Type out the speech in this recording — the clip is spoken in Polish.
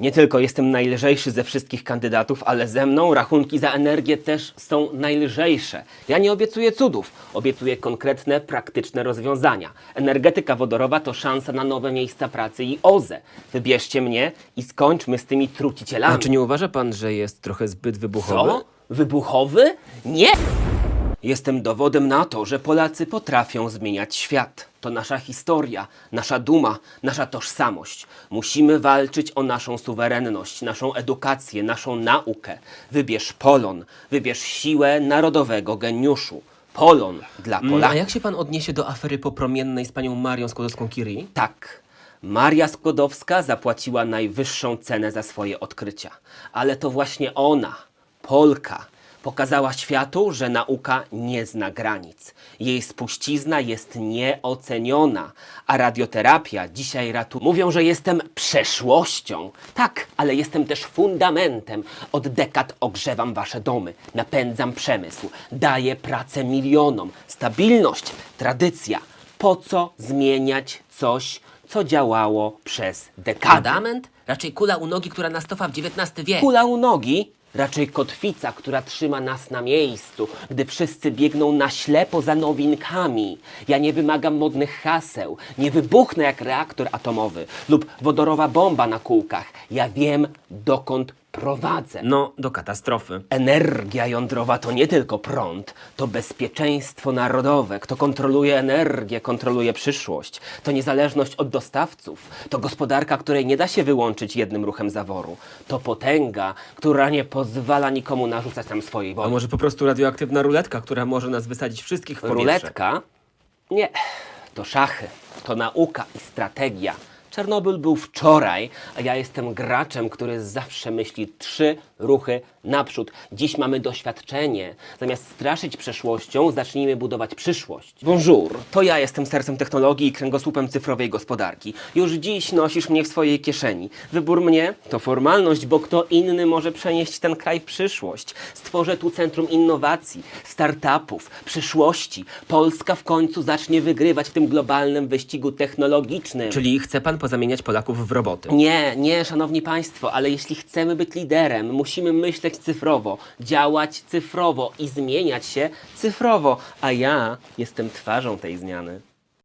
Nie tylko jestem najlżejszy ze wszystkich kandydatów, ale ze mną rachunki za energię też są najlżejsze. Ja nie obiecuję cudów, obiecuję konkretne, praktyczne rozwiązania. Energetyka wodorowa to szansa na nowe miejsca pracy i OZE. Wybierzcie mnie i skończmy z tymi trucicielami. A czy nie uważa pan, że jest trochę zbyt wybuchowy? Co? Wybuchowy? Nie! Jestem dowodem na to, że Polacy potrafią zmieniać świat. To nasza historia, nasza duma, nasza tożsamość. Musimy walczyć o naszą suwerenność, naszą edukację, naszą naukę. Wybierz Polon, wybierz siłę narodowego geniuszu. Polon dla Mm, Polaków. A jak się pan odniesie do afery popromiennej z panią Marią Skłodowską-Curie? Tak. Maria Skłodowska zapłaciła najwyższą cenę za swoje odkrycia. Ale to właśnie ona, Polka, pokazała światu, że nauka nie zna granic. Jej spuścizna jest nieoceniona, a radioterapia dzisiaj ratuje. Mówią, że jestem przeszłością. Tak, ale jestem też fundamentem. Od dekad ogrzewam wasze domy, napędzam przemysł, daję pracę milionom. Stabilność, tradycja. Po co zmieniać coś, co działało przez dekady? Adament? Raczej kula u nogi, która nastofa w XIX wiek. Kula u nogi, raczej kotwica, która trzyma nas na miejscu, gdy wszyscy biegną na ślepo za nowinkami. Ja nie wymagam modnych haseł, nie wybuchnę jak reaktor atomowy lub wodorowa bomba na kółkach. Ja wiem, dokąd prowadzę. No, do katastrofy. Energia jądrowa to nie tylko prąd, to bezpieczeństwo narodowe. Kto kontroluje energię, kontroluje przyszłość. To niezależność od dostawców. To gospodarka, której nie da się wyłączyć jednym ruchem zaworu. To potęga, która nie pozwala nikomu narzucać nam swojej A woli. może po prostu radioaktywna ruletka, która może nas wysadzić wszystkich w powietrze? Ruletka? Nie. To szachy, to nauka i strategia. Czarnobyl był wczoraj, a ja jestem graczem, który zawsze myśli trzy ruchy naprzód. Dziś mamy doświadczenie. Zamiast straszyć przeszłością, zacznijmy budować przyszłość. Bonjour, to ja jestem sercem technologii i kręgosłupem cyfrowej gospodarki. Już dziś nosisz mnie w swojej kieszeni. Wybór mnie to formalność, bo kto inny może przenieść ten kraj w przyszłość. Stworzę tu centrum innowacji, startupów, przyszłości. Polska w końcu zacznie wygrywać w tym globalnym wyścigu technologicznym. Czyli chce pan pozamieniać Polaków w roboty? Nie, nie, szanowni państwo, ale jeśli chcemy być liderem, musimy myśleć cyfrowo, działać cyfrowo i zmieniać się cyfrowo, a ja jestem twarzą tej zmiany.